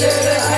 ছেলেরা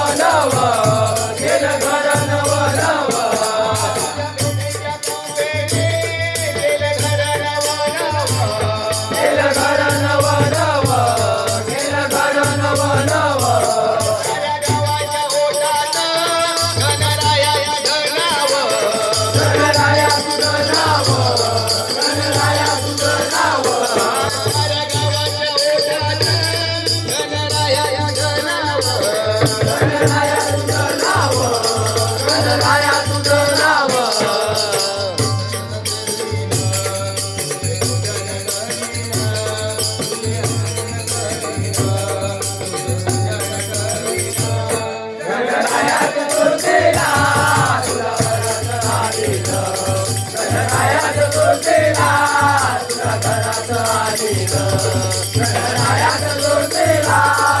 Hare Krishna.